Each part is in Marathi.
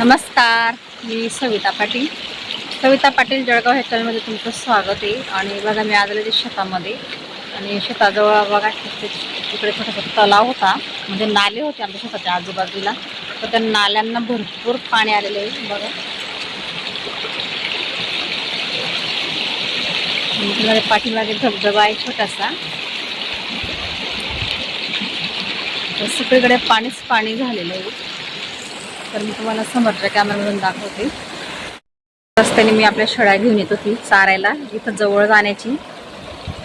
नमस्कार मी सविता पाटील. सविता पाटील जळगाव ह्या चॅनलमध्ये तुमचं स्वागत आहे. आणि बघा मी आले ते शेतामध्ये आणि शेताजवळ बघा तिकडे छोटासा तलाव होता. म्हणजे नाले होते आमच्या शेताच्या आजूबाजूला. तर त्या नाल्यांना भरपूर पाणी आलेलं आहे. बघा. आणि पाठीमागे धबधबा आहे छोटासा. तर सगळीकडे पाणीच पाणी झालेलं आहे. तर मी तुम्हाला समोरच्या कॅमेरामधून दाखवते. रस्त्याने मी आपल्या शेळ्या घेऊन येत होती चारायला इथं जवळ जाण्याची.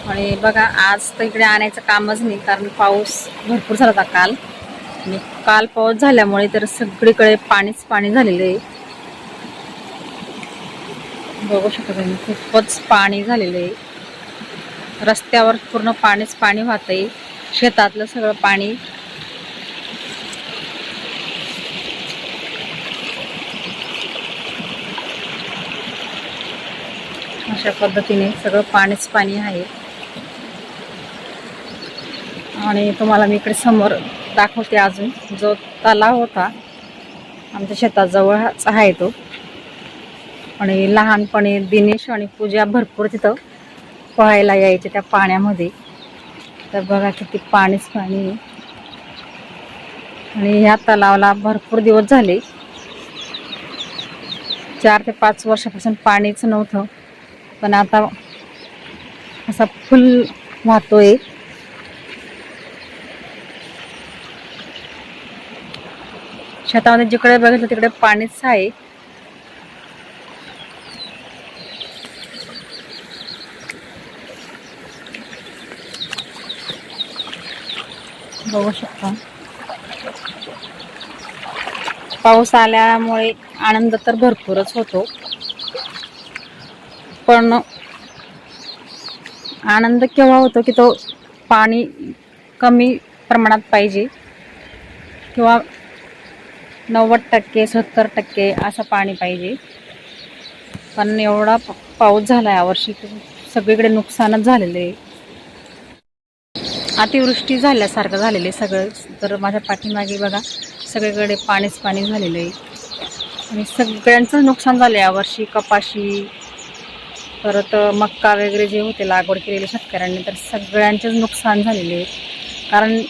आणि बघा आज तर इकडे आणायचं कामच नाही कारण पाऊस भरपूर झाला होता काल. आणि काल पाऊस झाल्यामुळे तर सगळीकडे पाणीच पाणी झालेलं आहे. बघू शकता तुम्ही खूपच पाणी झालेलं आहे. रस्त्यावर पूर्ण पाणीच पाणी वाहत आहे शेतातलं सगळं पाणी अशा पद्धतीने सगळं पाणीच पाणी आहे. आणि तुम्हाला मी इकडे समोर दाखवते अजून. जो तलाव होता आमच्या शेताजवळच आहे तो. आणि लहानपणी दिनेश आणि पूजा भरपूर तिथं पोहायला यायचे त्या पाण्यामध्ये. तर बघा किती पाणीच पाणी आहे. आणि ह्या तलावाला भरपूर दिवस झाले. चार ते पाच वर्षापासून पाणीच नव्हतं. पण आता असा फुल वाहतोय. शेतामध्ये जिकडे बघितलं तिकडे पाणीच आहे. बघू शकता. पाऊस आल्यामुळे आनंद तर भरपूरच होतो. पण आनंद केव्हा होतो की तो पाणी कमी प्रमाणात पाहिजे? किंवा नव्वद टक्के सत्तर टक्के असं पाणी पाहिजे? पण एवढा प- पाऊस झाला यावर्षी सगळीकडे नुकसानच झालेलं आहे. अतिवृष्टी झाल्यासारखं झालेलं आहे सगळं. तर माझ्या पाठीमागे बघा सगळीकडे पाणीच पाणी झालेलं आहे. आणि सगळ्यांचं नुकसान झालं यावर्षी कपाशी परत मक्का वगैरे जे होते लागवड केलेले शेतकऱ्यांनी तर सगळ्यांचेच नुकसान झालेले. आहे कारण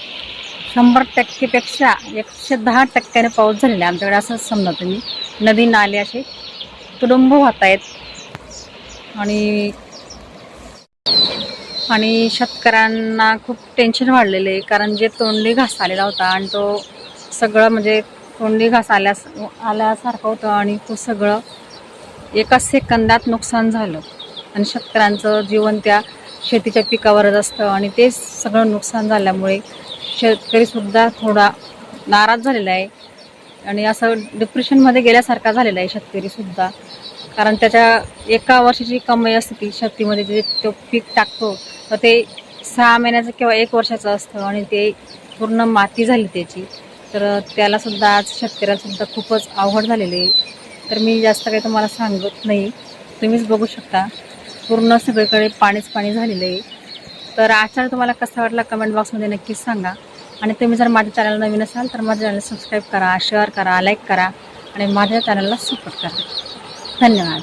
शंभर टक्केपेक्षा एकशे दहा टक्क्याने पाऊस झालेला आहे आमच्याकडे असंच समजा तुम्ही. नदी नाले असे तुडुंब वाहत आहेत आणि आणि शेतकऱ्यांना खूप टेन्शन वाढलेलं आहे. कारण जे तोंडी घास आलेला होता आणि तो सगळं म्हणजे तोंडी घास आल्यास आल्यासारखं होतं आणि तो सगळं एका सेकंदात नुकसान झालं. आणि शेतकऱ्यांचं जीवन त्या शेतीच्या पिकावरच असतं आणि ते सगळं नुकसान झाल्यामुळे शेतकरीसुद्धा थोडा नाराज झालेला आहे. आणि असं डिप्रेशनमध्ये गेल्यासारखा झालेला आहे शेतकरीसुद्धा. कारण त्याच्या एका वर्षाची कमाई असते ती शेतीमध्ये जे तो पीक टाकतो तर ते सहा महिन्याचं किंवा एक वर्षाचं असतं आणि ते पूर्ण माती झाली त्याची. तर त्यालासुद्धा आज शेतकऱ्यालासुद्धा खूपच अवघड झालेली आहे. तर मी जास्त काही तुम्हाला सांगत नाही. तुम्हीच बघू शकता. पूर्ण सगळीकडे पाणीच पाणी झालेलं आहे. तर आचार तुम्हाला कसा वाटला कमेंट बॉक्समध्ये नक्कीच सांगा. आणि तुम्ही जर माझ्या चॅनल नवीन असाल तर माझ्या चॅनल सबस्क्राईब करा शेअर करा लाईक करा आणि माझ्या चॅनलला सपोर्ट करा. धन्यवाद.